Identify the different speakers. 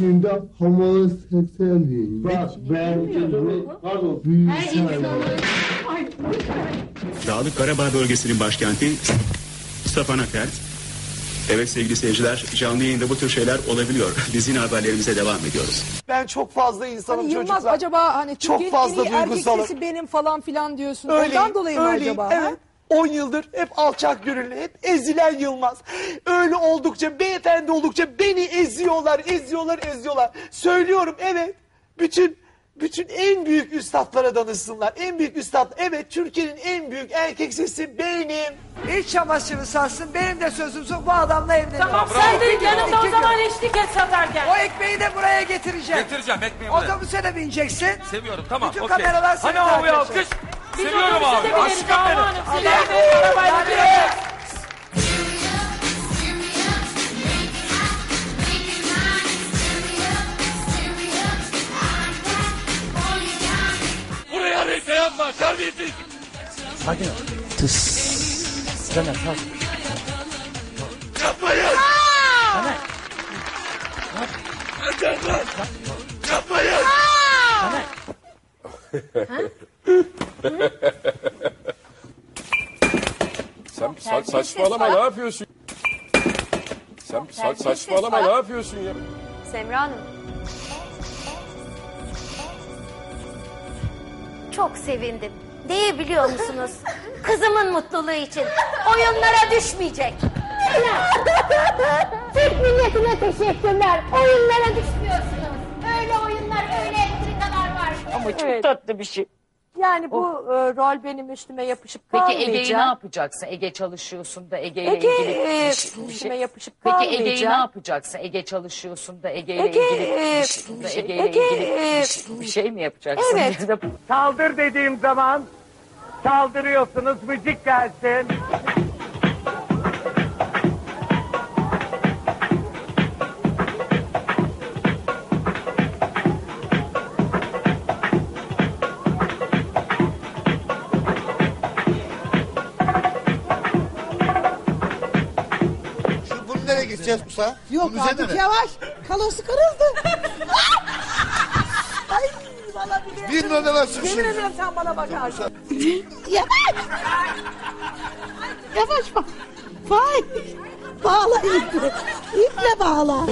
Speaker 1: Türkiye'de homoseksüel değil. Bak ben pardon büyüsel.
Speaker 2: Dağlık Karabağ bölgesinin başkenti Stepanakert. Evet sevgili seyirciler canlı yayında bu tür şeyler olabiliyor. Biz yine haberlerimize devam ediyoruz.
Speaker 3: Ben çok fazla insanım
Speaker 4: Hani Yılmaz
Speaker 3: çocuklar.
Speaker 4: acaba hani
Speaker 3: Çok
Speaker 4: Türkiye'nin
Speaker 3: fazla
Speaker 4: en iyi erkek
Speaker 3: duygusalım.
Speaker 4: sesi benim falan filan diyorsun.
Speaker 3: Öyleyim,
Speaker 4: Ondan dolayı mı
Speaker 3: öyleyim,
Speaker 4: acaba? ha?
Speaker 3: Evet. 10 yıldır hep alçak gönüllü, hep ezilen Yılmaz. Öyle oldukça, beyefendi oldukça beni eziyorlar, eziyorlar, eziyorlar. Söylüyorum evet. Bütün bütün en büyük üstadlara danışsınlar. En büyük üstad, evet Türkiye'nin en büyük erkek sesi benim.
Speaker 5: İç çamaşırı satsın benim de sözüm son bu adamla evleniyorum.
Speaker 6: Tamam sen de
Speaker 5: iki
Speaker 6: o zaman eşlik et satarken.
Speaker 5: O ekmeği de buraya getireceğim.
Speaker 7: Getireceğim ekmeği buraya.
Speaker 5: Otobüse de bineceksin.
Speaker 7: Seviyorum tamam
Speaker 5: Bütün
Speaker 7: okey.
Speaker 5: kameralar seni
Speaker 7: Hani
Speaker 5: takip edecek.
Speaker 7: alkış.
Speaker 6: Biz
Speaker 7: Seviyorum abi. Aşkım benim.
Speaker 6: Sizleri de arabayla bineriz.
Speaker 7: Buraya harita yapma terbiyesiz. Yapmayın. Yapmayın.
Speaker 8: Sen sa- saçmalama ne yapıyorsun? Sen sa- saçmalama ne yapıyorsun ya?
Speaker 9: Semra Hanım. Çok sevindim. Değil biliyor musunuz? Kızımın mutluluğu için oyunlara düşmeyecek. Türk milletine teşekkürler. Oyunlara düşmüyorsunuz. Öyle oyunlar, öyle entrikalar var.
Speaker 6: Ama çok tatlı bir şey.
Speaker 4: Yani bu e, rol benim üstüme yapışıp
Speaker 10: Peki
Speaker 4: kalmayacak.
Speaker 10: Ege'yi ne yapacaksın? Ege çalışıyorsun da Ege ile
Speaker 4: Ege
Speaker 10: ilgili
Speaker 4: e,
Speaker 10: bir şey- bir
Speaker 4: üstüme
Speaker 10: şey.
Speaker 4: yapışıp
Speaker 10: Peki
Speaker 4: kalmayacak.
Speaker 10: Ege'yi ne yapacaksın? Ege çalışıyorsun da Ege ile
Speaker 4: Ege,
Speaker 10: ilgili
Speaker 4: e,
Speaker 10: bir şey, da
Speaker 4: şey-
Speaker 10: Ege ile
Speaker 4: Ege,
Speaker 10: ilgili
Speaker 4: e,
Speaker 10: bir şey, bir şey mi yapacaksın?
Speaker 4: Evet.
Speaker 10: Bir
Speaker 11: Saldır dediğim zaman saldırıyorsunuz müzik gelsin.
Speaker 1: Gideceğiz Musa?
Speaker 4: Yok artık yavaş. Kalosu kırıldı. Ay valla biliyorum.
Speaker 1: Bir numara varsın
Speaker 4: Yemin
Speaker 1: şimdi.
Speaker 4: ederim sen bana bakarsın. Yavaş. Yavaş bak. Vay. Bağla iple. İple bağla.